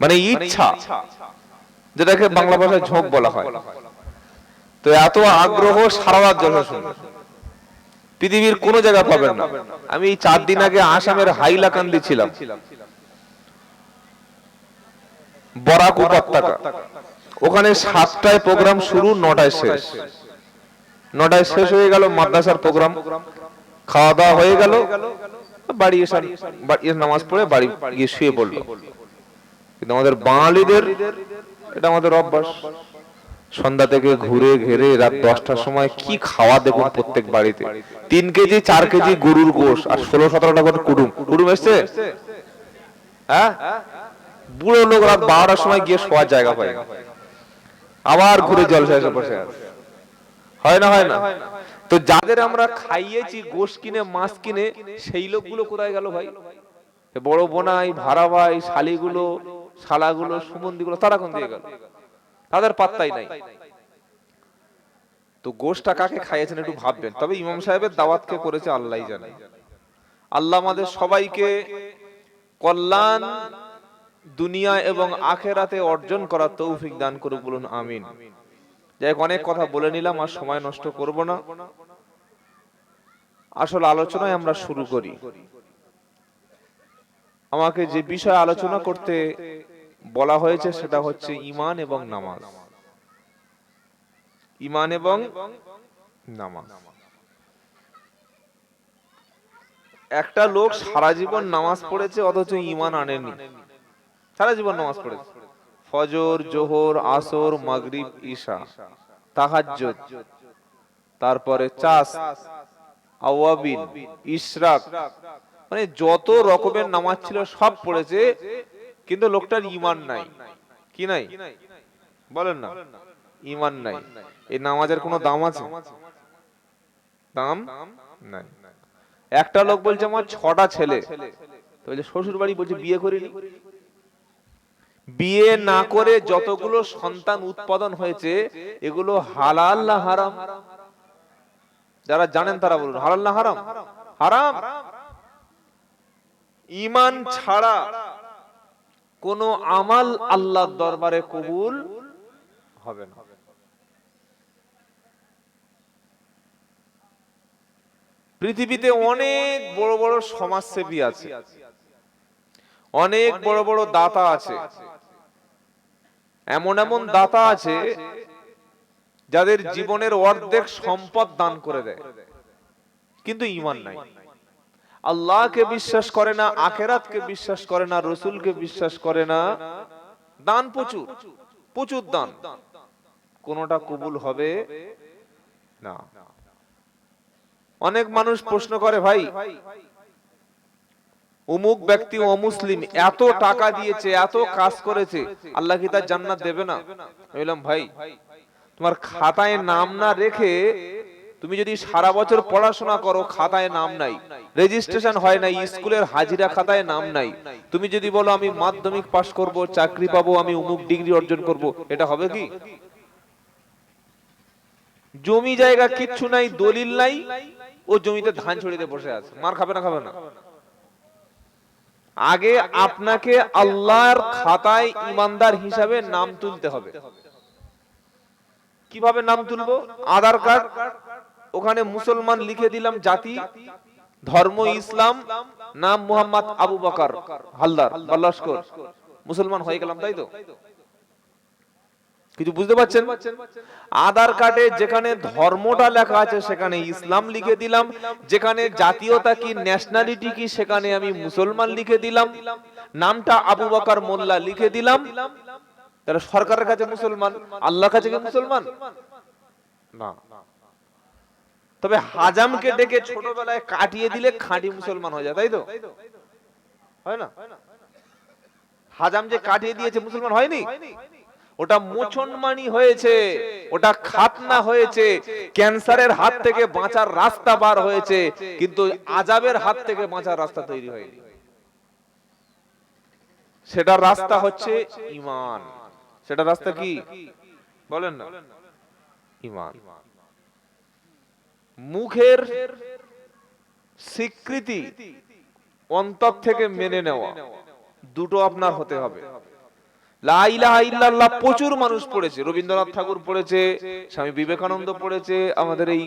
মানে ইচ্ছা যেটাকে বাংলা ভাষায় ঝোঁক বলা হয়। তো এত আগ্রহ সারা রাত জলসা শুনবে পৃথিবীর কোন জায়গা পাবেন না। আমি চার দিন আগে আসামের হাইলাকান্দি ছিলাম। বরাক উপত্যকা। ওখানে সাতটায় প্রোগ্রাম শুরু নটায় শেষ। নটায় শেষ হয়ে গেল মাদ্রাসার প্রোগ্রাম। খাওয়া দাওয়া হয়ে গেল। বাড়ি এসে নামাজ পড়ে বাড়ি গিয়ে শুয়ে পড়ল। কিন্তু আমাদের বাঙালিদের, এটা আমাদের অভ্যাস। সন্ধ্যা থেকে ঘুরে ঘেরে রাত দশটার সময় কি খাওয়া দেখুন প্রত্যেক বাড়িতে। তিন কেজি, চার কেজি গরুর গোশ আর ষোলো সতেরো টাকা কুটুম কুটুম এসছে? হ্যাঁ? বুড়ো লোক রাত বারোটার সময় গিয়ে শোয়ার জায়গা পায়। আবার ঘুরে জলসা এসে বসে হয় না হয় না? তো যাদের আমরা খাইয়েছি, গোশ কিনে, মাছ কিনে, সেই লোকগুলো কোথায় গেল ভাই? বড় বোনাই, ভাড়া ভাই, শালিগুলো শালাগুলো সুমন্দিগুলো তারা কোন দিয়ে গেল? তাদের পাত্তাই নাই। তো গোশটা কাকে খাইয়েছেন একটু ভাববেন। তবে ইমাম সাহেবের দাওয়াতকে করেছে আল্লাহ জানে। আল্লাহ আমাদের সবাইকে কল্যাণ দুনিয়া এবং আখেরাতে অর্জন করার তৌফিক দান করুক বলুন আমিন। যাই হোক, অনেক কথা বলে নিলাম আর সময় নষ্ট করব না। আসল আলোচনায় আমরা শুরু করি। আমাকে যে বিষয় আলোচনা করতে বলা হয়েছে সেটা হচ্ছে ইমান এবং নামাজ। ইমান এবং নামাজ। একটা লোক সারা জীবন নামাজ পড়েছে, অথচ ইমান আনেনি। সারা জীবন নামাজ পড়েছে। ফজর, জোহর, আসর, মাগরিব, ঈশা, তাহাজ্জুদ, তারপরে চাষ, আওয়াবিন, ইশরাক মানে যত রকমের নামাজ ছিল সব পড়েছে, কিন্তু লোকটার ইমান নাই। কি নাই? বলেন না। ইমান নাই। এই নামাজের কোনো দাম আছে? দাম নাই। একটা লোক বলছে, আমার ছটা ছেলে। বলছে শ্বশুর বাড়ি বলছে, বিয়ে করিনি। বিয়ে না করে যতগুলো সন্তান উৎপাদন হয়েছে, এগুলো হালাল না হারাম? যারা জানেন তারা বলুন, হালাল না হারাম? হারাম। ইমান ছাড়া কোন আমাল আল্লাহর দরবারে কবুল হবে না। পৃথিবীতে অনেক বড় বড় সমাজসেবী আছে। অনেক বড় বড় দাতা আছে। এমন এমন দাতা আছে যাদের জীবনের অর্ধেক সম্পদ দান করে দেয়। কিন্তু ইমান নাই। আল্লাহকে বিশ্বাস করে না, আখেরাতকে বিশ্বাস করে না, রসুলকে বিশ্বাস করে না। দান প্রচুর প্রচুর দান। কোনটা কবুল হবে? না। অনেক মানুষ প্রশ্ন করে, ভাই, অমুক ব্যক্তি অমুসলিম, এত টাকা দিয়েছে, এত কাজ করেছে, আল্লাহ কি তার জান্নাত দেবে না? বললাম, ভাই, তোমার খাতায় নাম না রেখে তুমি যদি সারা বছর পড়াশোনা করো, খাতায় নাম নাই। রেজিস্ট্রেশন হয় নাই, স্কুলের হাজিরা খাতায় নাম নাই। তুমি যদি বলো, আমি মাধ্যমিক পাশ করব, চাকরি পাবো, আমি অমুক ডিগ্রি অর্জন করব, এটা হবে কি? জমি জায়গা কিচ্ছু নাই, দলিল নাই, ও জমিতে ধান ছড়িয়ে বসে আছে। মার খাবে না খাবে না। আগে আপনাকে আল্লাহর খাতায় ইমানদার হিসাবে নাম তুলতে হবে। কীভাবে নাম তুলবো? আধার কার্ড ওখানে মুসলমান লিখে দিলাম জাতি, ধর্ম, ইসলাম, নাম মুহাম্মদ আবু বকর, হালদার বা লস্কর মুসলমান হয়ে গেলাম, তাই তো? কিছু বুঝতে পারছেন? আধার কার্ডে যেখানে ধর্মটা লেখা আছে, সেখানে ইসলাম লিখে দিলাম। যেখানে জাতীয়তা কি ন্যাশনালিটি কি, সেখানে আমি মুসলমান লিখে দিলাম। নামটা আবু বকর মোল্লা লিখে দিলাম। তাহলে সরকারের কাছে মুসলমান, আল্লাহর কাছে কি মুসলমান? না। তবে হাজামকে ডেকে ছোটবেলায় কাটিয়ে দিলে খাঁটি মুসলমান হয়ে যায়, তাই তো? হয় না? হাজাম যে কাটিয়ে দিয়েছে মুসলমান হয়নি? ওটা মোচনমানি হয়েছে, ওটা খাতনা হয়েছে, ক্যান্সারের হাত থেকে বাঁচার রাস্তা বার হয়েছে, কিন্তু আজাবের হাত থেকে বাঁচার রাস্তা তৈরি হয়নি। সেটা রাস্তা হচ্ছে ইমান। সেটা রাস্তা কি? বলেন না। ইমান। মুখের স্বীকৃতি অন্তর থেকে মেনে নেওয়া। দুটো আপনার হতে হবে। প্রচুর মানুষ পড়েছে। রবীন্দ্রনাথ ঠাকুর পড়েছে, স্বামী বিবেকানন্দ পড়েছে, আমাদের এই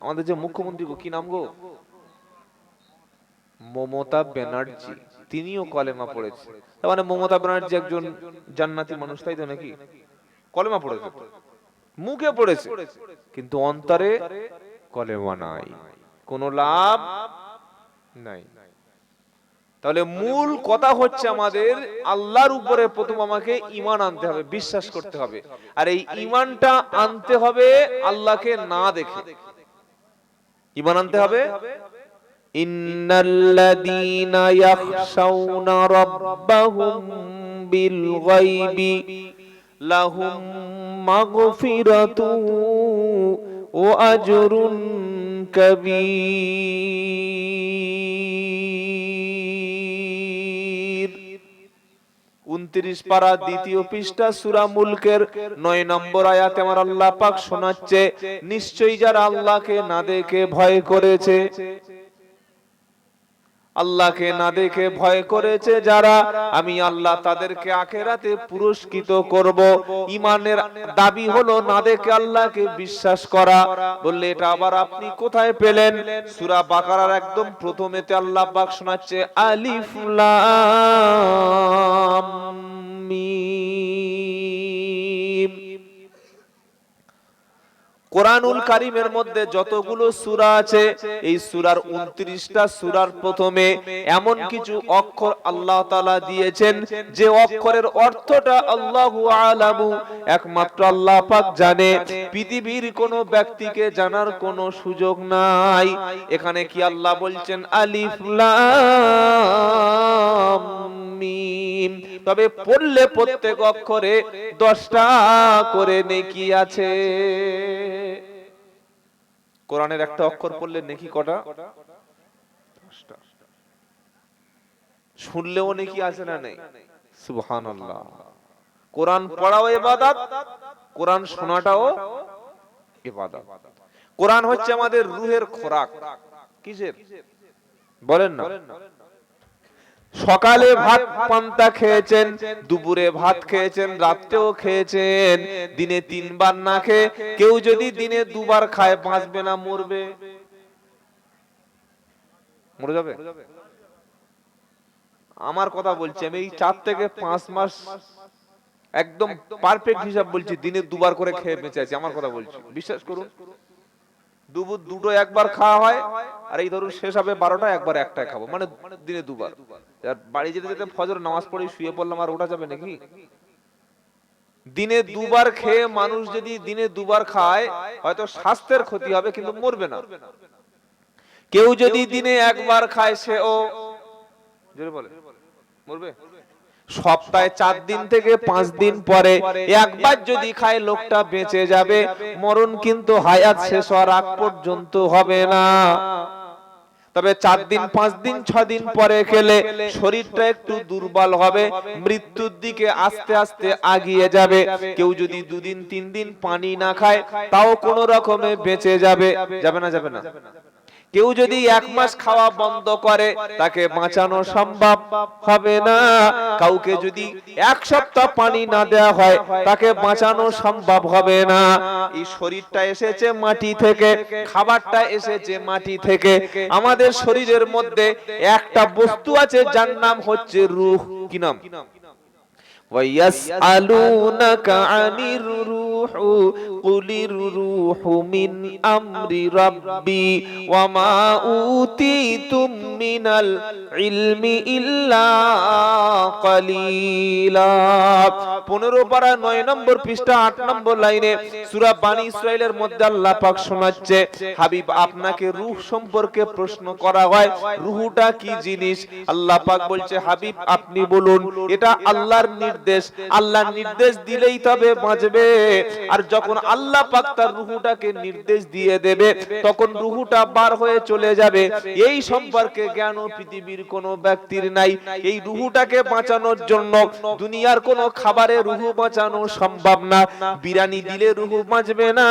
আমাদের যে মুখ্যমন্ত্রী কি নাম গো? মমতা ব্যানার্জি। তিনিও কলেমা পড়েছে। তার মানে মমতা ব্যানার্জি একজন জান্নাতি মানুষ, তাই তো নাকি? কলেমা পড়েছে। মুখে পড়েছে। কিন্তু অন্তরে কলেমা নাই কোনো লাভ নাই। তাহলে মূল কথা হচ্ছে আমাদের আল্লাহর উপরে প্রথম আমাকে ইমান আনতে হবে বিশ্বাস করতে হবে। আর এই ইমানটা আনতে হবে আল্লাহকে না দেখে। ইমান আনতে হবে? ইন্নাল্লাযীনা ইয়াখশাউনা রাব্বাহুম বিল গায়বি লাহুম মাগফিরাতু ওয়া আজরুন কবি উনত্রিশ পারা দ্বিতীয় পৃষ্ঠা সুরা মুলকের নয় নম্বর আয়াতে আমার আল্লাহ পাক শোনাচ্ছে, নিশ্চয়ই যারা আল্লাহকে না দেখে ভয় করেছে আল্লাহকে না দেখে ভয় করেছে যারা, আমি আল্লাহ তাদেরকে আখেরাতে পুরস্কৃত করব। ইমানের দাবি হলো না দেখে আল্লাহকে বিশ্বাস করা। বললে, এটা আবার আপনি কোথায় পেলেন? সূরা বাকারার একদম প্রথমেতে আল্লাহ পাক শোনাচ্ছে আলিফ লাম মিম। কোরআনুল কারিমের মধ্যে যতগুলো সুরা আছে এই সুরার উনত্রিশটা সুরার প্রথমে এমন কিছু অক্ষর আল্লাহ তাআলা দিয়েছেন যে অক্ষরের অর্থটা আল্লাহ আলামু একমাত্র আল্লাহ পাক জানে। পৃথিবীর কোনো ব্যক্তিকে জানার কোনো সুযোগ নাই। এখানে কি আল্লাহ বলছেন? আলিফ লাম মিম। তবে পড়লে প্রত্যেক অক্ষরে দশটা করে নেকি আছে। কোরআনের একটা অক্ষর পড়লে নেকি কটা? শুনলেও নেকি আছে না নেই? সুবহানাল্লাহ। কোরআন পড়াও ইবাদত, কোরআন শোনাটাও ইবাদত। কোরআন হচ্ছে আমাদের রুহের খোরাক। কিসের? বলেন না। সকালে ভাত পান্তা খেয়েছেন দুপুরে ভাত খেয়েছেন রাত্রেও খেয়েছেন দিনে তিনবার না খেয়ে কেউ যদি দিনে দুবার খায় বাঁচবে না মরবে। মরে যাবে? আমার কথা বলছি আমি এই চার থেকে পাঁচ মাস একদম পারফেক্ট হিসাব বলছি দিনে দুবার করে খেয়ে বেঁচে আছি আমার কথা বলছি। বিশ্বাস করুন। দুপুর দুটো একবার খাওয়া হয়, আর এই ধরুন শেষ হবে বারোটা একবার একটাই খাব মানে দিনে দুবার। বাড়ি যেতে যেতে ফজর নামাজ পড়ে শুয়ে পড়লাম আর ওটা যাবে নাকি? দিনে দুবার খেয়ে মানুষ যদি দিনে দুবার খায়, হয়তো স্বাস্থ্যের ক্ষতি হবে, কিন্তু মরবে না। কেউ যদি দিনে একবার খায় সে ও বলে মরবে? সপ্তাহে চার দিন থেকে পাঁচ দিন পরে একবার যদি খায় লোকটা বেঁচে যাবে, মরণ কিন্তু হায়াত শেষ হওয়ার আগ পর্যন্ত হবে না। তবে চার দিন, পাঁচ দিন, ছ দিন পরে খেলে শরীরটা একটু দুর্বল হবে, মৃত্যুর দিকে আস্তে আস্তে আগিয়ে যাবে। কেউ যদি দুদিন, তিন দিন পানি না খায়, তাও কোনো রকমে বেঁচে যাবে। যাবে না যাবে না? কেউ যদি এক মাস খাওয়া বন্ধ করে তাকে বাঁচানো সম্ভব হবে না। কাউকে যদি এক সপ্তাহ পানি না দেওয়া হয় তাকে বাঁচানো সম্ভব হবে না। এই শরীরটা এসেছে মাটি থেকে খাবারটা এসেছে মাটি থেকে। আমাদের শরীরের মধ্যে একটা বস্তু আছে যার নাম হচ্ছে রূহ। কি নাম? ويسألونك عن الروح قل الروح من أمر ربي وما أوتيتم من العلم إلا قليلا পনেরো পারা নয় নম্বর পৃষ্ঠা আট নম্বর লাইনে সুরা বানি ইসরায়েলের মধ্যে আল্লাহ পাক শোনাচ্ছে হাবিব আপনাকে রূহ সম্পর্কে প্রশ্ন করা হয় রুহুটা কি জিনিস আল্লাহ পাক বলছে হাবিব আপনি বলুন এটা আল্লাহর নির্দেশ আল্লাহর নির্দেশ দিলেই তবে বাঁচবে। আর যখন আল্লাহ পাক তার রুহুটাকে নির্দেশ দিয়ে দেবে, তখন রুহুটা বার হয়ে চলে যাবে। এই সম্পর্কে জ্ঞান পৃথিবীর কোনো ব্যক্তির নাই। এই রুহুটাকে বাঁচানোর জন্য দুনিয়ার কোনো খাবারে রুহু বাঁচানো সম্ভব না। বিরিয়ানি দিলে রুহু বাঁচবে না,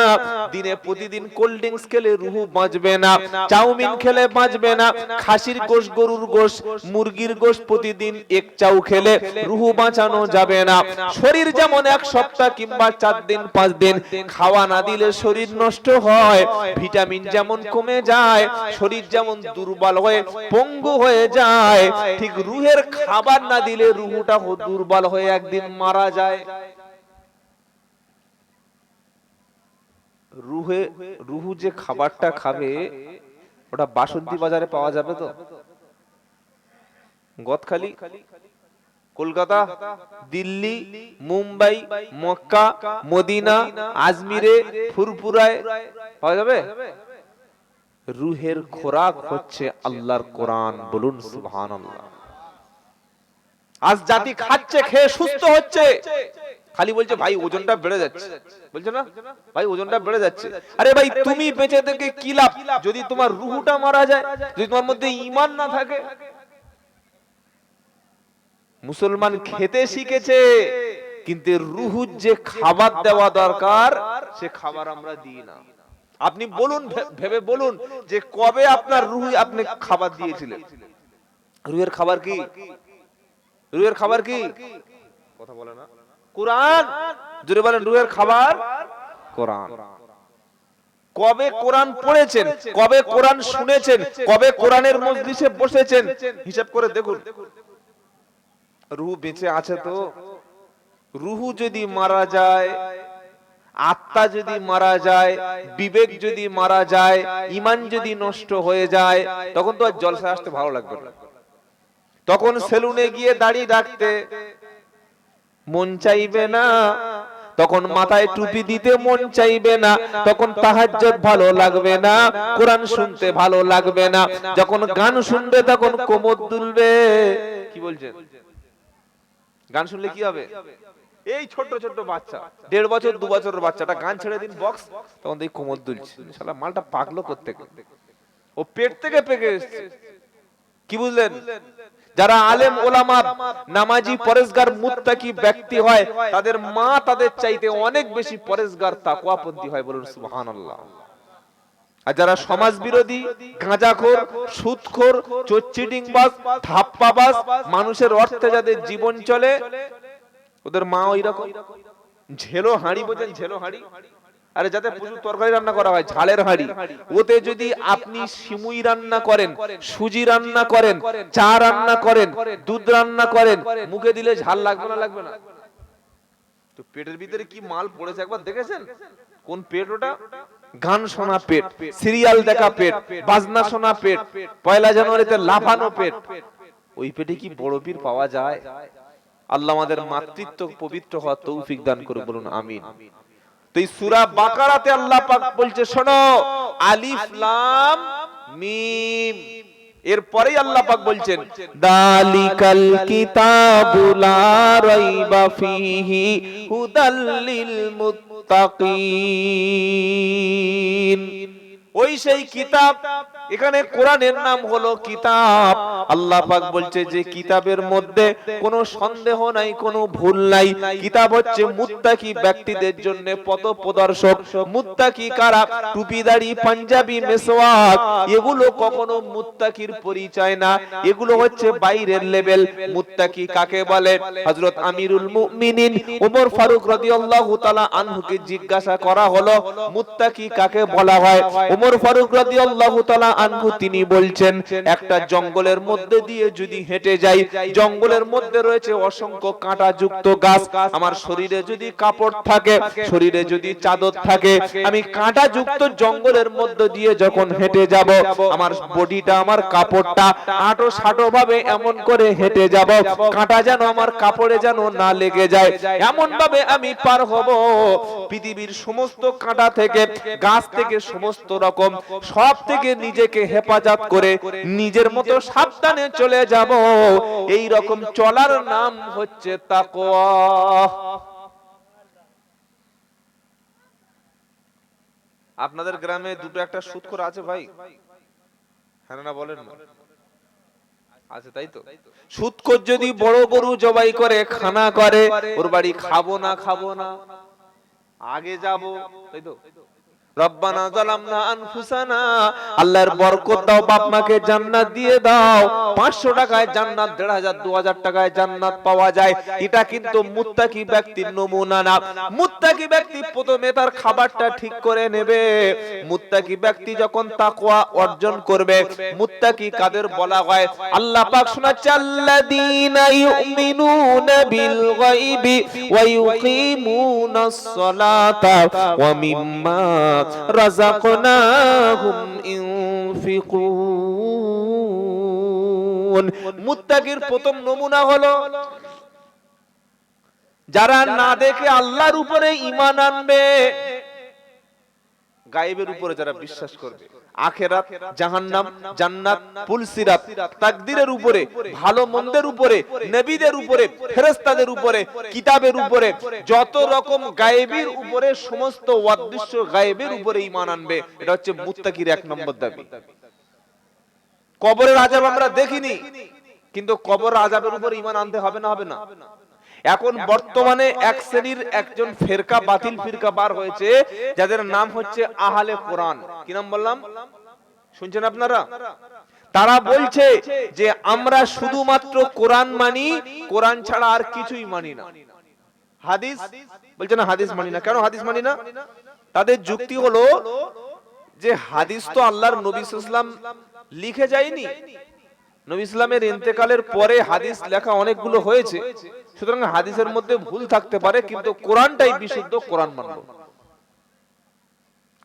দিনে প্রতিদিন কোল্ড ড্রিঙ্কস খেলে রুহু বাঁচবে না, চাউমিন খেলে বাঁচবে না, খাসির গোশ, গরুর গোশ, মুরগির গোশ প্রতিদিন এক চাউ খেলে রুহু বাঁচানো যাবে না। শরীর যেমন এক সপ্তাহ কিংবা চার দিন, পাঁচ দিন খাওয়া না দিলে শরীর নষ্ট হয়। ভিটামিন যেমন কমে যায়, শরীর যেমন দুর্বল হয়ে পঙ্গু হয়ে যায়, ঠিক রুহের খাবার না দিলে রুহুটা দুর্বল হয়ে একদিন মারা যায়। রুহে, রুহু যে খাবারটা খাবে, ওটা বাসন্তী বাজারে পাওয়া যাবে তো? গদখালি? কলকাতা, দিল্লি, মুম্বাই, মক্কা, মদিনা, আজমিরে ফুরপুরায় পাওয়া যাবে? রুহের খোরাক হচ্ছে আল্লাহর কোরআন, বলুন সুবহানাল্লাহ। আজ জাতি খাচ্ছে, খেয়ে সুস্থ হচ্ছে। খালি বলছে, ভাই, ওজনটা বেড়ে যাচ্ছে। বলছে না? ভাই, ওজনটা বেড়ে যাচ্ছে। আরে ভাই, তুমি বেঁচে থেকে কি লাভ? যদি তোমার রুহুটা মারা যায়, যদি তোমার মধ্যে ঈমান না থাকে মুসলমান খেতে শিখেছে কিন্তু রুহুর যে খাবার দেওয়া দরকার সে খাবার আমরা দিই না। আপনি বলুন ভেবে বলুন যে কবে আপনার রুহু আপনি খাবার দিয়েছিলেন? রুহের খাবার কি? রুহের খাবার কি? কথা বলে না। কোরআন? জোরে বলেন রুহের খাবার? কোরআন। কবে কোরআন পড়েছেন? কবে কোরআন শুনেছেন? কবে কোরআনের মজলিসে বসেছেন? হিসাব করে দেখুন। রুহু বেঁচে আছে তো? রুহু যদি মারা যায়, আত্মা যদি মারা যায়, বিবেক যদি মারা যায়, ইমান যদি নষ্ট হয়ে যায়, তখন তো আর জলসা আসতে ভালো লাগবে তখন সেলুনে গিয়ে দাড়ি রাখতে মন চাইবে না। তখন মাথায় টুপি দিতে মন চাইবে না। তখন তাহাজ্জুদ ভালো লাগবে না। কোরআন শুনতে ভালো লাগবে না। যখন গান শুনবে, তখন কোমর দুলবে। কি বলছেন? গান শুনলে কি হবে? এই ছোট ছোট বাচ্চা। দেড় বছর দু বছরের বাচ্চাটা গান ছেড়ে দিন বক্স তখন দেখি কোমর দুলছে। শালা মালটা পাগলো করতে ও পেট থেকে পেকে এসছে। কি বুঝলেন? যারা আলেম ওলামা নামাজি পরেশগার মুত্তাকি ব্যক্তি হয় তাদের মা তাদের চাইতে অনেক বেশি পরেশগার তাকওয়াপন্থী হয় বলুন। সুবহানাল্লাহ। আর যারা সমাজ বিরোধী গাঁজাখোর সুদখোর চোচ্চিডিংবাজ ধাপ্পাবাজ মানুষের অর্থে যাদের জীবন চলে ওদের মা ওই রকম ঝেলো হাঁড়ি বোঝেন ঝেলো হাঁড়ি। আরে যাতে প্রচুর তরকারি রান্না করা হয় ঝালের হাঁড়ি। ওতে যদি আপনি সিমুই রান্না করেন সুজি রান্না করেন চা রান্না করেন দুধ রান্না করেন মুখে দিলে ঝাল লাগবে না লাগবে না। তো পেটের ভিতরে কি মাল পড়েছে একবার দেখেছেন? কোন পেট ওটা? গান শোনা পেট সিরিয়াল দেখা পেট বাজনা শোনা পেট পয়লা জানুয়ারিতে লাফানো পেট। ওই পেটে কি বড় পীর পাওয়া যায়? আল্লাহ আমাদের মাতৃত্ব পবিত্র হওয়া তৌফিক দান করে বলুন আমিন। তো এই সূরা বাকারাতে আল্লাহ পাক বলছে শোনো আলিফ লাম মিম। এরপরেই আল্লাহ পাক বলছেন দালিকাল কিতাবুলা রাইবা ফিহি হুদাল লিল মুত্তাকিন। ওই সেই কিতাব। এখানে কোরআনের নাম হলো কিতাব। আল্লাহ পাক বলছে যে কিতাবের মধ্যে কোনো সন্দেহ নাই, কোনো ভুল নাই। কিতাব হচ্ছে মুত্তাকি ব্যক্তিদের জন্য পথ প্রদর্শক মুত্তাকি কারা? টুপিদারি পাঞ্জাবি মেসওয়াক এগুলো কখনো মুত্তাকির পরিচয় না। এগুলো হচ্ছে বাইরের লেভেল মুত্তাকি কাকে বলে? হযরত আমিরুল মুমিনিন ওমর ফারুক রাদিয়াল্লাহু তাআলা আনহুকে জিজ্ঞাসা করা হলো, মুত্তাকি কাকে বলা হয়? ওমর ফারুক রাদিয়াল্লাহু তাআলা আনহু তিনি বলছেন, একটা জঙ্গলের মধ্যে দিয়ে যদি হেঁটে যাই, জঙ্গলের মধ্যে রয়েছে অসংখ্য কাঁটা যুক্ত গাছ। আমার শরীরে যদি কাপড় থাকে, শরীরে যদি চাদর থাকে, আমি কাঁটা যুক্ত জঙ্গলের মধ্যে দিয়ে যখন হেঁটে যাব, আমার বডিটা, আমার কাপড়টা আটো সাটো ভাবে এমন করে হেঁটে যাব, কাঁটা যেন আমার কাপড়ে যেন না লেগে যায়। এমন ভাবে আমি পার হব। পৃথিবীর সমস্ত কাঁটা থেকে, গাছ থেকে সমস্ত রকম সব থেকে নিজেকে হেফাজত করে নিজের মতো সাবধানে চলে যাব। এই রকম চলার নাম হচ্ছে তাকওয়া। আপনাদের গ্রামে দুটো একটা সুৎখর আছে ভাই? হ্যাঁ না বলেন না। আছে, তাই তো? সুৎখর যদি বড় গরু জবাই করে, খানা করে, ওর বাড়ি খাব না খাব না। আগে যাব, তাই তো? রব্বানা জালামনা আনফুসানা। আল্লাহর বরকত দাও বাপ মাকে জান্নাত দিয়ে দাও। 500 টাকায় জান্নাত 1500 2000 টাকায় জান্নাত পাওয়া যায়। এটা কিন্তু মুত্তাকি ব্যক্তির নমুনা না। মুত্তাকি ব্যক্তি প্রথমে তার খাবারটা ঠিক করে নেবে। মুত্তাকি ব্যক্তি যখন তাকওয়া অর্জন করবে মুত্তাকি কাদের বলা হয়? আল্লাহ পাক শোনাচ্ছে আল্লাযীনা ইউমিনুনা বিল গায়বি ওয়া ইউকিমুনাস সালাতা ওয়া মিম্মা রাযাকনাহুম ইউফিকুন মুত্তাকির প্রথম নমুনা হলো, যারা না দেখে আল্লাহর উপরে ইমান আনবে, গায়েবের উপরে যারা বিশ্বাস করবে। আখেরাত জাহান্নাম জান্নাত পুলসিরাত তাকদীরের উপরে ভালো মন্দের উপরে নবীদের উপরে ফেরেশতাদের উপরে কিতাবের উপরে যত রকম গায়েবের উপরে সমস্ত অদৃশ্য গায়েবের উপরে ঈমান আনবে। এটা হচ্ছে মুত্তাকির এক নম্বর দাবি। কবরের আযাব আমরা দেখিনি কিন্তু কবর আযাবের উপর ঈমান আনতে হবে না। হবে না। এখন বর্তমানে এক শ্রেণির একজন ফেরকা বাতিল ফিরকা বার হয়েছে যাদের নাম হচ্ছে আহলে কোরআন। কি নাম বললাম? শুনছেন আপনারা? তারা বলছে যে আমরা শুধুমাত্র কোরআন মানি কোরআন ছাড়া আর কিছুই মানি না। হাদিস? বলছে না হাদিস মানি না। কেন হাদিস মানি না? তাদের যুক্তি হলো যে হাদিস তো আল্লাহর নবী ইসলাম লিখে যায়নি। নবী ইসলামের ইন্তেকালের পরে হাদিস লেখা অনেকগুলো হয়েছে। সুতরাং হাদিসের মধ্যে ভুল থাকতে পারে, কিন্তু কোরআনটাই বিশুদ্ধ, কোরআন মানব।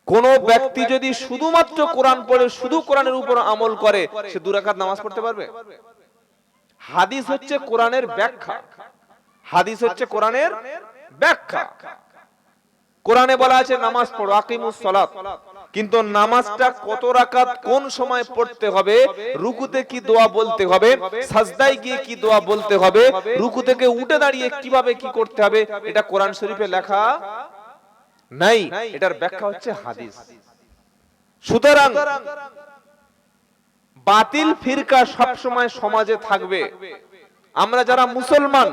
কোন ব্যক্তি যদি শুধুমাত্র কোরআন পড়ে, শুধু কোরআনের উপর আমল করে, সে দুরাকাত নামাজ পড়তে পারবে? হাদিস হচ্ছে কোরআনের ব্যাখ্যা। হাদিস হচ্ছে কোরআনের ব্যাখ্যা। কোরআনে বলা আছে, নামাজ পড়ো, আকিমুস সালাত। কিন্তু নামাজটা কত রাকাত, কোন সময় পড়তে হবে, রুকুতে কি দোয়া বলতে হবে, সাজদায় গিয়ে কি দোয়া বলতে হবে, রুকু থেকে উঠে দাঁড়িয়ে কীভাবে কি করতে হবে, এটা কোরআন শরীফে লেখা নাই, এটার ব্যাখ্যা হচ্ছে হাদিস। সুতরাং বাতিল ফিরকা সব সময় সমাজে থাকবে। আমরা যারা মুসলমান,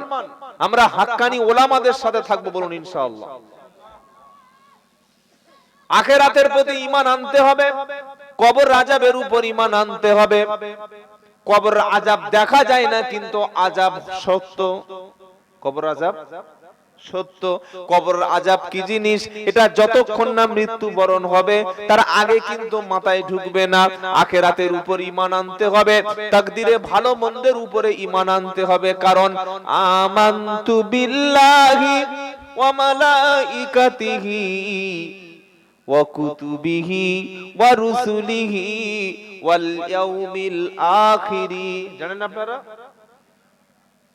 আমরা হাক্কানি ওলামাদের সাথে থাকব বলুন ইনশাআল্লাহ। আখেরাতের প্রতি ঈমান আনতে হবে, কবর আজাবের উপর ঈমান আনতে হবে। কবর আজাব দেখা যায় না, কিন্তু আজাব সত্য। কবর আজাব সত্য। কবর আজাব কি জিনিস? এটা যতক্ষণ না মৃত্যুবরণ হবে, তার আগে কিন্তু মাথায় ঢুকবে না। আখেরাতের উপর ঈমান আনতে হবে, তাকদিরে ভালো মন্দের উপরে ঈমান আনতে হবে, কারণ আমান্তু বিল্লাহি ওয়া মালাইকাতিহি। وكتبه ورسله واليوم الآخر জানেন আপনারা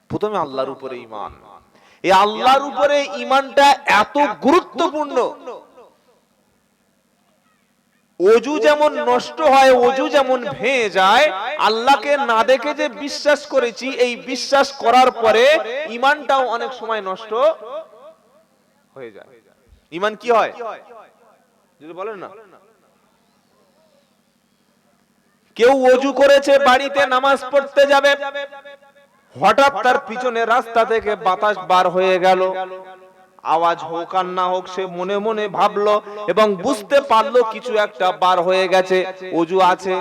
প্রথমে আল্লাহর উপরে ঈমান এই আল্লাহর উপরে ঈমানটা এত গুরুত্বপূর্ণ অজু যেমন নষ্ট হয় অজু যেমন ভেঙে যায় আল্লাহকে না দেখে যে বিশ্বাস করেছি এই বিশ্বাস করার পরে ঈমানটাও অনেক সময় নষ্ট হয়ে যায় ঈমান কি হয় যদি বলেন না। কেউ অজু করেছে, বাড়িতে নামাজ পড়তে যাবে। হঠাৎ তার পিছনে রাস্তা থেকে বাতাস বার হয়ে গেল। আওয়াজ হোক আর না হোক, সে মনে মনে ভাবলো এবং বুঝতে পারল কিছু একটা বার হয়ে গেছে, অজু আছে।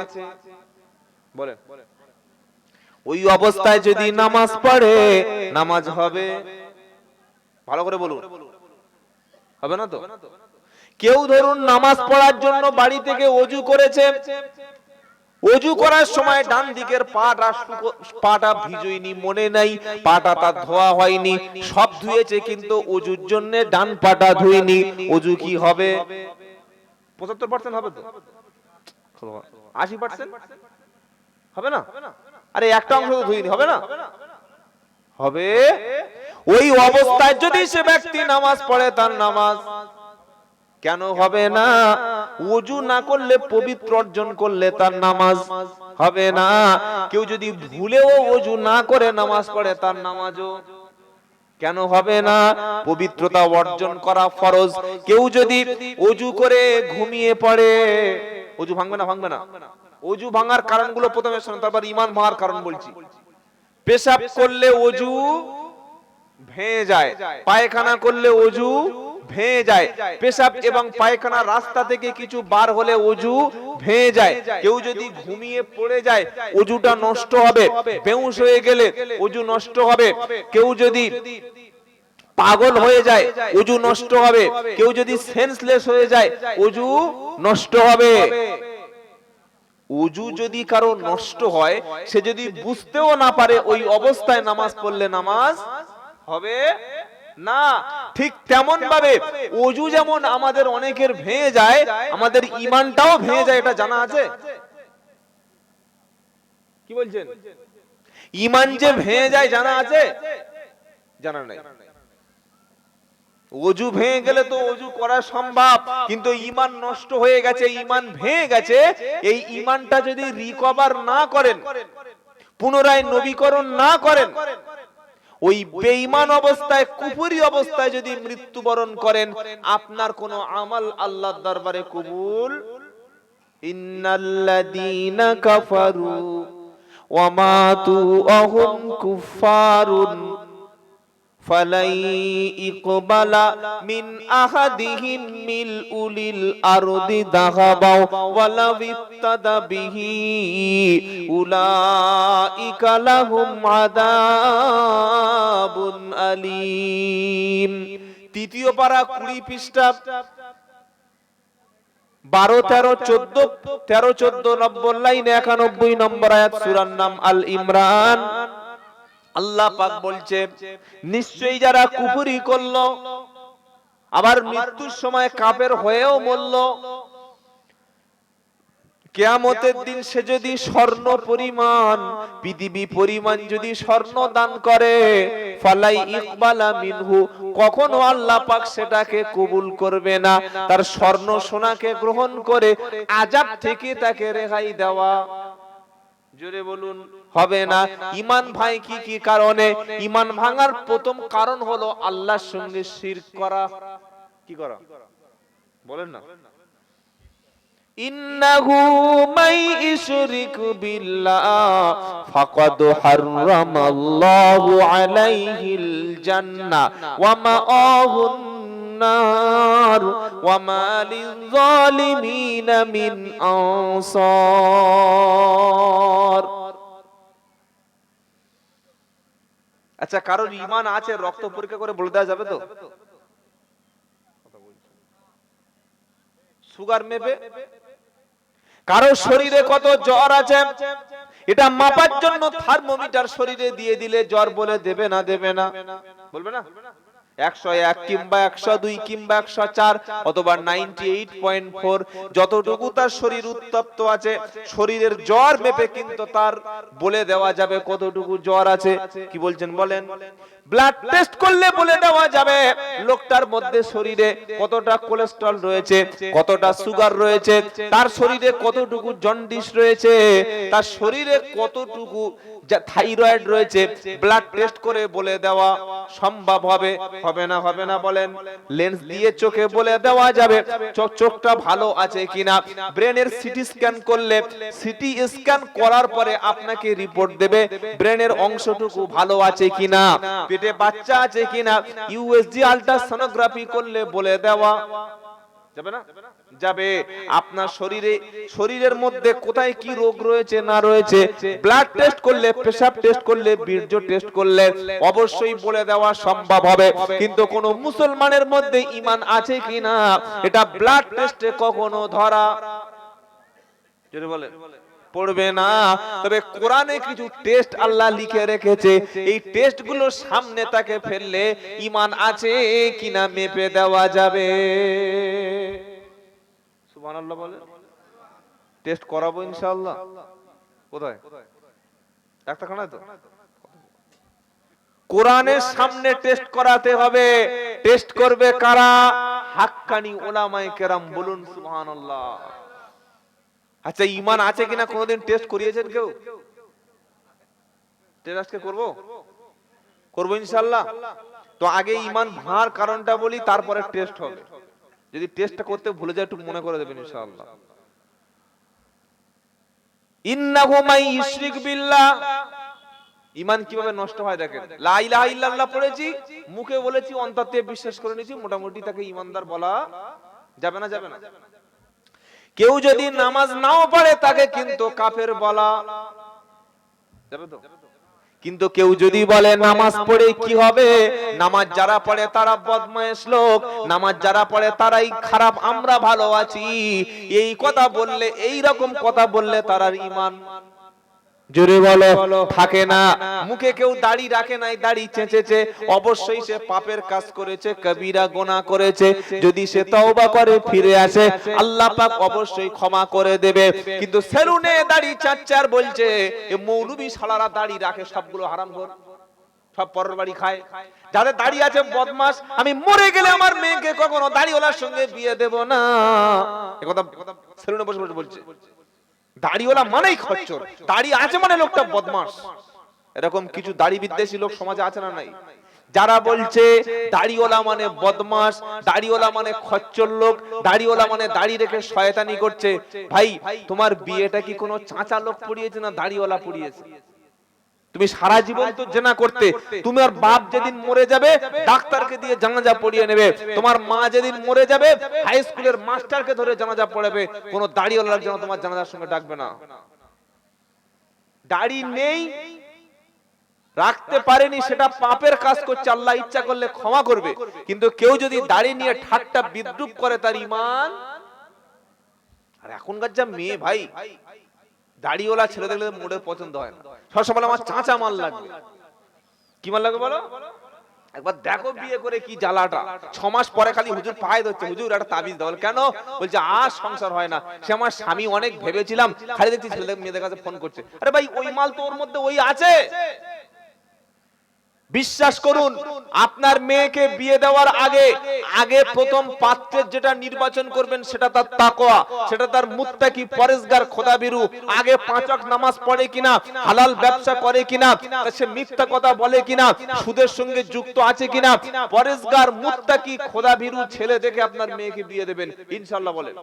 বলেন। ওই অবস্থায় যদি নামাজ পড়ে, নামাজ হবে। ভালো করে বলুন। হবে না তো? কেউ ধরুন নামাজ পড়ার জন্য বাড়ি থেকে অজু করেছে, অজু করার সময় ডান দিকের পাটা পাটা ভিজুইনি মনে নাই, পাটা তার ধোয়া হয়নি, সব ধুয়েছে কিন্তু অজুর জন্য ডান পাটা ধুইনি অজু কি হবে? পঁচাত্তর পার্সেন্ট হবে তো? আশি পার্সেন্ট হবে না? আরে একটা অংশ তো ধুইনি, হবে না? হবে? ওই অবস্থায় যদি সে ব্যক্তি নামাজ পড়ে তার নামাজ কেন হবে না? উজু না? করলে পবিত্র অর্জন করলে তার নামাজ হবে না। কেউ যদি ভুলেও ওজু না করে নামাজ পড়ে তার নামাজও কেন হবে না? পবিত্রতা অর্জন করা ফরজ। কেউ যদি অজু করে ঘুমিয়ে পড়ে অজু ভাঙবে না ভাঙবে না। অজু ভাঙার কারণগুলো প্রথমে শোনো তারপর ইমান ভাঙার কারণ বলছি। পেশাব করলে অজু ভেঙে যায়। পায়খানা করলে অজু ভেঙে যায়। পেশাব এবং পায়খানা রাস্তা থেকে কিছু বার হলে অজু ভেঙে যায়। কেউ যদি ঘুমিয়ে পড়ে যায় অজুটা নষ্ট হবে বেউস হয়ে গেলে অজু নষ্ট হবে। কেউ যদি পাগল হয়ে যায় অজু নষ্ট হবে। কেউ যদি সেন্সলেস হয়ে যায় অজু নষ্ট হবে। উজু যদি কারও নষ্ট হয় সে যদি বুঝতেও না পারে ওই অবস্থায় নামাজ পড়লে নামাজ হবে। না, ঠিক তেমন ভাবে অজু যেমন আমাদের অনেকের ভেঙে যায়, আমাদের ইমানটাও ভেঙে যায়, এটা জানা আছে? কি বলছেন? ইমান যে ভেঙে যায়, জানা আছে? জানা নাই। অজু ভেঙে গেলে তো অজু করা সম্ভব, কিন্তু ইমান নষ্ট হয়ে গেছে, ইমান ভেঙে গেছে, এই ইমানটা যদি রিকভার না করেন, পুনরায় নবীকরণ না করেন ওই বেঈমান অবস্থায়, কুফুরি অবস্থায় যদি মৃত্যুবরণ করেন, আপনার কোনো আমল আল্লাহর দরবারে কবুল? ইন্নাল্লাযীনা কাফারু ওয়া মাতু আহুম কুফফারুন। فلن يقبل من أحدهم ملء للأرض ذهبا ولو افتدى به أولئك لهم عذاب أليم তৃতীয় পারা কুড়ি পৃষ্ঠা বারো তেরো চোদ্দ তেরো চোদ্দ নম্বর লাইন একানব্বই নম্বর আয়াত সুরার নাম আল ইমরান আল্লাহ পাক বলছে নিশ্চয়ই যারা কুফরি করল আবার মৃত্যুর সময় কাপের হয়েও মরল। কেয়ামতের দিন সে যদি স্বর্ণ পরিমাণ পৃথিবী পরিমাণ যদি স্বর্ণ দান করে ফালাই ইকবালা মিনহু কখনো আল্লাহ পাক সেটাকে কবুল করবে না। তার স্বর্ণ সোনাকে গ্রহণ করে আজাব থেকে তাকে রেহাই দেওয়া। জোরে বলুন হবে না ইমান ভাই কি কি কারণে ইমান ভাঙার প্রথম কারণ হলো আল্লাহর সঙ্গে শিরক করা কি করা বলেন না ইন্নাহু মাই ইশরিক বিল্লাহ ফাকাদ হারামাল্লাহু আলাইহিল জান্নাহ ওয়া মাআহুন النار وما للظالمين من أنصار আচ্ছা কারোর ইমান আছে, রক্ত পরীক্ষা করে বলে দেওয়া যাবে তো? সুগার মেপে? কারও শরীরে কত জ্বর আছে? এটা মাপার জন্য থার্মোমিটার শরীরে দিয়ে দিলে জ্বর বলে দেবে না দেবে না? বলবে না? একশো এক কিংবা একশো দুই কিংবা একশো চার অথবা নাইনটি এইট পয়েন্ট ফোর যতটুকু তার শরীর উত্তপ্ত আছে, শরীরের জ্বর মেপে কিন্তু তার বলে দেওয়া যাবে কতটুকু জ্বর আছে। কি বলছেন বলেন? ব্লাড টেস্ট করলে বলে দেওয়া যাবে লোকটার মধ্যে শরীরে কতটা কোলেস্ট্রল রয়েছে, কতটা সুগার রয়েছে, তার শরীরে কতটুকু জন্ডিস রয়েছে, তার শরীরে কতটুকু থাইরয়েড রয়েছে ব্লাড টেস্ট করে বলে দেওয়া সম্ভব হবে হবে না হবে না বলেন। লেন্স দিয়ে চোখে বলে দেওয়া যাবে। চোখ- চোখটা ভালো আছে কিনা? ব্রেনের সিটি স্ক্যান করলে সিটি স্ক্যান করার পরে আপনাকে রিপোর্ট দেবে ব্রেনের অংশটুকু ভালো আছে কিনা, পেটে বাচ্চা আছে কিনা? ইউএসজি আল্ট্রাসোনোগ্রাফি করলে বলে দেওয়া যাবে না? যাবে। আপনার শরীরে শরীরের মধ্যে কোথায় কি রোগ রয়েছে, না রয়েছে ব্লাড টেস্ট করলে পেশাব টেস্ট করলে, বীর্য টেস্ট করলে অবশ্যই বলে দেওয়া সম্ভব হবে। কিন্তু কোন মুসলমানের মধ্যে ইমান আছে কি না এটা ব্লাড টেস্টে কখনো ধরা যদি বলে পড়বে না। তবে কোরআনে কিছু টেস্ট আল্লাহ লিখে রেখেছে। এই টেস্টগুলো সামনে তাকে ফেললে ইমান আছে কিনা মেপে দেওয়া যাবে। টেস্ট করাবো কোথায়? ডাক্তারখানায় তো। কোরআনের সামনে টেস্ট করাতে হবে। টেস্ট করবে কারা? হাক্কানি ওলামায়ে কেরাম, বলুন সুবহানাল্লাহ। আচ্ছা ইমান আছে কিনা কোনোদিন টেস্ট করিয়েছেন কেউ? টেস্ট আজকে করব? করব। ইনশাল্লাহ? তো আগে ইমান ভাঙার কারণটা বলি তারপরে টেস্ট হবে। যদি টেস্টটা করতে ভুলে যায় একটু মনে করে দেবেন ইনশাআল্লাহ ইন্নাহু মাই ইশরিক বিল্লাহ। ইমান কীভাবে নষ্ট হয় দেখেন? লা ইলাহা ইল্লাল্লাহ পড়েছি মুখে বলেছি অন্তর বিশ্বাস করে নিয়েছি মোটামুটি তাকে ইমানদার বলা যাবে না। যাবে না। কেউ যদি নামাজ নাও পড়ে, তাকে কিন্তু কাফের বলা। কিন্তু কেউ যদি বলে, নামাজ পড়ে কি হবে? নামাজ যারা পড়ে, তারা বদমায়েশ লোক। নামাজ যারা পড়ে, তারাই খারাপ, আমরা ভালো আছি। এই কথা বললে, এই রকম কথা বললে তারার ইমান জোরে বলো থাকে না। মুখে কেউ দাড়ি রাখে নাই দাড়ি চেঁচেছে। অবশ্যই সে পাপের কাজ করেছে কবিরা গোনা করেছে। যদি সে তওবা করে ফিরে আসে আল্লাহ পাক অবশ্যই ক্ষমা করে দেবে। কিন্তু সেলুনে দাড়ি চাচ্চার বলছে এ মৌলবি শালারা দাড়ি রাখে সবগুলো হারাম ঘর। সব পরের বাড়ি খায়। যাদের দাড়ি আছে বদমাস। আমি মরে গেলে আমার মেয়েকে কখনো দাড়িওয়ালার সঙ্গে বিয়ে দেব না। একথা সেলুনে বসে বসে বলছে। দাড়িওয়ালা মানেই খচ্চর। দাড়ি আছে মানে লোকটা বদমাস এরকম কিছু দাড়ি বিদ্বেষী লোক সমাজে আছে না নাই? যারা বলছে দাড়িওয়ালা মানে বদমাস দাড়িওয়ালা মানে খচ্চর লোক, দাড়িওয়ালা মানে দাড়ি রেখে শয়তানি করছে। ভাই, তোমার বিয়েটা কি কোনো চাঁচা লোক পড়িয়েছে না দাড়িওয়ালা পড়িয়েছে তুমি সারা জীবন তো জেনা করতে তোমার বাপ যেদিন মরে যাবে ডাক্তারকে দিয়ে জানাজা পড়িয়ে নেবে। তোমার মা যেদিন মরে যাবে হাই স্কুলের মাস্টারকে ধরে জানাজা পড়াবে কোনো দাড়িওয়ালার জন্য তোমার জানাজার সঙ্গে ডাকবে না। দাড়ি নেই রাখতে পারেনি সেটা পাপের কাজ করছে আল্লাহ ইচ্ছা করলে ক্ষমা করবে। কিন্তু কেউ যদি দাড়ি নিয়ে ঠাট্টা বিদ্রুপ করে তার ইমান আর এখনকার যা মেয়ে ভাই দাড়িওয়ালা ছেলে দেখলে মোড়ে পছন্দ হয় না। সবসময় আমার চাঁচা মাল লাগবে। কি মাল লাগবে বলো? একবার দেখো বিয়ে করে কি জ্বালাটা। ছ মাস পরে খালি হুজুর পায়ে ধরছে, হুজুর একটা তাবিজ দেওয়াল কেন? বলছে, আর সংসার হয় না। সে আমার স্বামী, অনেক ভেবেছিলাম। খালি দেখছি ছেলে মেয়েদের কাছে ফোন করছে। আরে ভাই, ওই মাল তো ওর মধ্যে ওই আছে। বিশ্বাস করুন, আপনার মেয়েকে বিয়ে দেওয়ার আগে আগে প্রথম পাত্রের যেটা নির্বাচন করবেন সেটা তার তাকওয়া, সেটা তার মুত্তাকি, পরেশগার, খোদাবিরু, আগে পাঁচক নামাজ পড়ে কিনা, হালাল ব্যবসা করে কিনা সে মিথ্যা কথা বলে কিনা, সুদের সঙ্গে যুক্ত আছে কিনা, পরেশগার, মুত্তাকি, খোদাবিরু ছেলে দেখে আপনার মেয়েকে বিয়ে দেবেন, ইনশাআল্লাহ বলেন।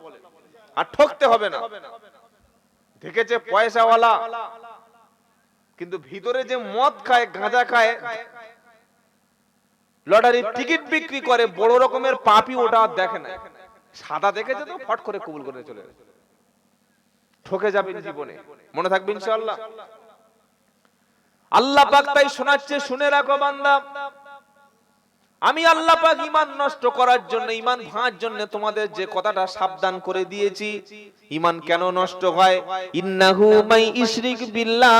আর ঠকতে হবে না। দেখেছে পয়সাওয়ালা কিন্তু ভিতরে যে মদ খায়, গাঁজা খায়, লটারির টিকিট বিক্রি করে, বড় রকমের পাপি ওটা আর দেখে না। সাদা দেখে তো, ফট করে কবুল করে চলে ঠকে যাবেন জীবনে। মনে থাকবে ইনশাআল্লাহ। আল্লাহ পাক তাই শোনাচ্ছে, শুনে রাখো বান্দা। আমি আল্লাহ পাক ইমান নষ্ট করার জন্য ইমান ভাঙার জন্য তোমাদের যে কথাটা সাবধান করে দিয়েছি। ইমান কেন নষ্ট হয়? ইন্নাহু মাই ইশরিক বিল্লাহ।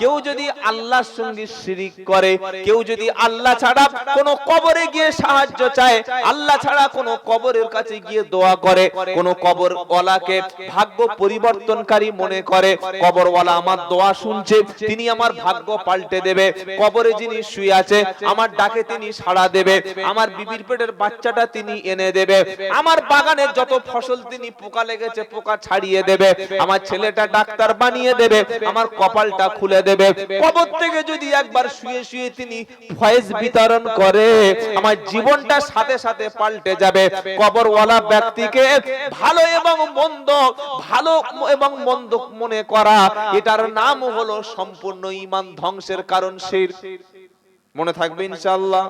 কেউ যদি আল্লাহর সঙ্গে শিরিক করে, কেউ যদি আল্লাহ ছাড়া কোনো কবরে গিয়ে সাহায্য চায়, আল্লাহ ছাড়া কোনো কবরের কাছে গিয়ে দোয়া করে, কোনো কবর ওয়ালাকে ভাগ্য পরিবর্তনকারী মনে করে, কবরওয়ালা আমার দোয়া শুনছে, তিনি আমার ভাগ্য পাল্টে দেবে, কবরে যিনি শুয়ে আছে, আমার ডাকে তিনি দেবে। আমার বিবির পেটের বাচ্চাটা তিনি এনে দেবে। আমার বাগানের যত ফসল তিনি পোকা লেগেছে পোকা ছাড়িয়ে দেবে। আমার ছেলেটা ডাক্তার বানিয়ে দেবে। আমার কপালটা খুলে দেবে। কবর থেকে যদি একবার শুয়ে শুয়ে তিনি ফয়েজ বিতরণ করে আমার জীবনটা সাথে সাথে পাল্টে যাবে। কবরওয়ালা ব্যক্তিকে ভালো এবং মন্দ ভালো এবং মন্দ মনে করা। এটার নাম হলো সম্পূর্ণ ইমান ধ্বংসের কারণ শির। মনে থাকবে ইনশাআল্লাহ।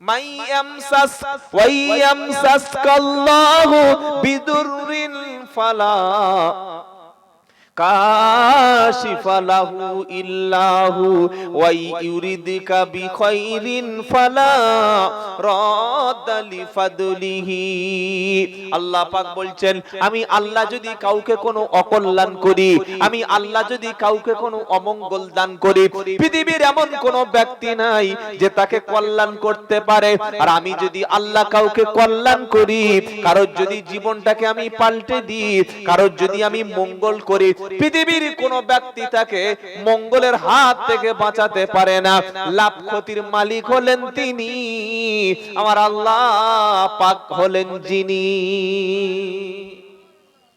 মাই ইয়ামসাস ওয়াই ইয়ামসাসকাল্লাহু বিদুররিন ফালা। কাশিফা লাহু ইল্লাহু ওয়াই ইউরিদিকা বিখাইরিন ফালা রাদ্দা লিফাদলিহি। আল্লাহ পাক বলছেন, আমি আল্লাহ যদি কাউকে কোনো অকল্যাণ করি, আমি আল্লাহ যদি কাউকে কোনো অমঙ্গল দান করি, পৃথিবীর এমন কোন ব্যক্তি নাই যে তাকে কল্যাণ করতে পারে। আর আমি যদি আল্লাহ কাউকে কল্যাণ করি, কারোর যদি জীবনটাকে আমি পাল্টে দিই, কারোর যদি আমি মঙ্গল করি পৃথিবীর কোন ব্যক্তি তাকে মঙ্গলের হাত থেকে বাঁচাতে পারে না। লাভ ক্ষতির মালিক হলেন তিনি। আমার আল্লাহ পাক হলেন যিনি।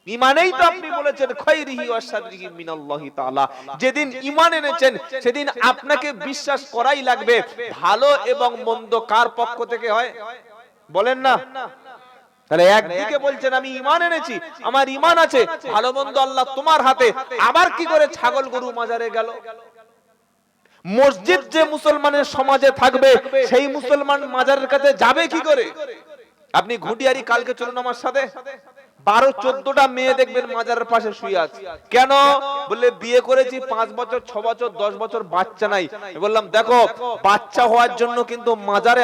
ইমানেই তো আপনি বলেছেন, খৈরিহি ওয়াসাদরিহি মিনাল্লাহি তাআলা। যেদিন ঈমান এনেছেন, সেদিন আপনাকে বিশ্বাস করাই লাগবে, ভালো এবং মন্দ কার পক্ষ থেকে হয়? বলেন না। তাহলে একদিকে বলছেন আমি ইমান এনেছি আমার ইমান আছে ভালো মন্দ আল্লাহ তোমার হাতে আবার কি করে ছাগল গরু মাজারে গেল? মসজিদ যে মুসলমানের সমাজে থাকবে সেই মুসলমান মাজারের কাছে যাবে কি করে? আপনি ঘুটিয়ারি কালকে চলুন আমার সাথে। বারো চোদ্দটা মেয়ে দেখবেন মাজারের পাশে শুয়ে আছে। কেন? বললে বিয়ে করেছি পাঁচ বছর ছ বছর দশ বছর বাচ্চা নাই। বললাম দেখো বাচ্চা হওয়ার জন্য কিন্তু মাজারে